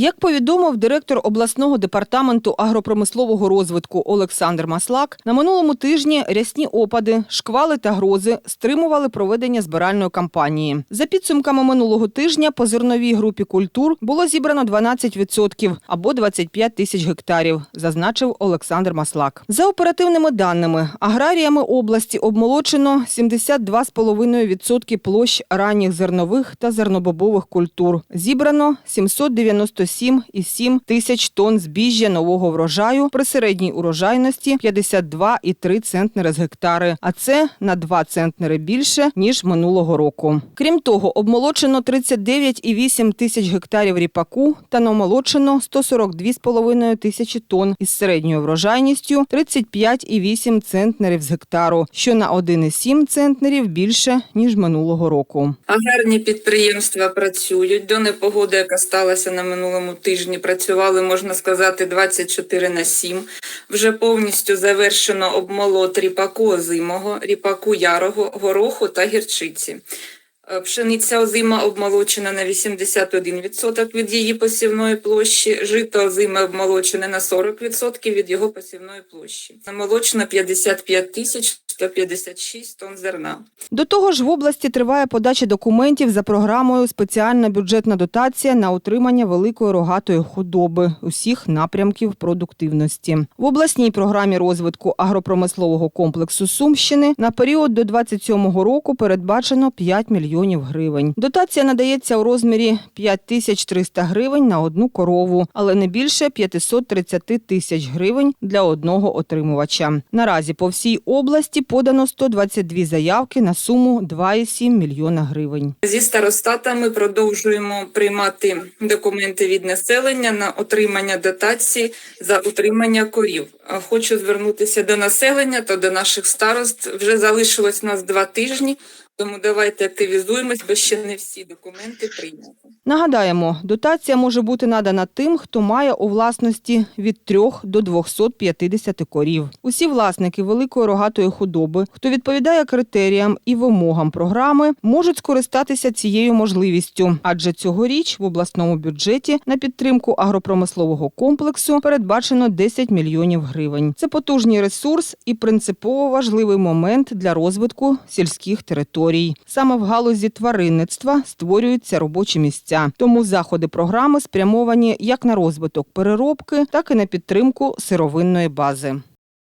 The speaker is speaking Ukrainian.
Як повідомив директор обласного департаменту агропромислового розвитку Олександр Маслак, на минулому тижні рясні опади, шквали та грози стримували проведення збиральної кампанії. За підсумками минулого тижня по зерновій групі культур було зібрано 12% або 25 тисяч гектарів, зазначив Олександр Маслак. За оперативними даними, аграріями області обмолочено 72,5% площ ранніх зернових та зернобобових культур. Зібрано 797,7 тисяч тонн збіжжя нового врожаю при середній урожайності 52,3 центнери з гектари, а це на 2 центнери більше, ніж минулого року. Крім того, обмолочено 39,8 тисяч гектарів ріпаку та намолочено 142,5 тисячі тонн із середньою врожайністю 35,8 центнерів з гектару, що на 1,7 центнерів більше, ніж минулого року. Аграрні підприємства працюють. До непогоди, яка сталася на минулому тижні, працювали, можна сказати, 24 на 7. Вже повністю завершено обмолот ріпаку озимого, ріпаку ярого, гороху та гірчиці. Е, Пшениця озима обмолочена на 81% від її посівної площі, жито озиме обмолочене на 40% від його посівної площі. Намолочено 55 тисяч 156 тонн зерна. До того ж, в області триває подача документів за програмою спеціальна бюджетна дотація на утримання великої рогатої худоби усіх напрямків продуктивності. В обласній програмі розвитку агропромислового комплексу Сумщини на період до 27 року передбачено 5 мільйонів гривень. Дотація надається у розмірі 5 тисяч 300 гривень на одну корову, але не більше 530 тисяч гривень для одного отримувача. Наразі по всій області подано 122 заявки на суму 2,7 мільйона гривень. Зі старостатами продовжуємо приймати документи від населення на отримання дотації за утримання корів. Хочу звернутися до населення та до наших старост. Вже залишилось нас два тижні, тому давайте активізуємось, бо ще не всі документи прийняті. Нагадаємо, дотація може бути надана тим, хто має у власності від 3 до 250 корів. Усі власники великої рогатої худоби, хто відповідає критеріям і вимогам програми, можуть скористатися цією можливістю, адже цьогоріч в обласному бюджеті на підтримку агропромислового комплексу передбачено 10 мільйонів гривень. Це потужний ресурс і принципово важливий момент для розвитку сільських територій. Саме в галузі тваринництва створюються робочі місця. Тому заходи програми спрямовані як на розвиток переробки, так і на підтримку сировинної бази.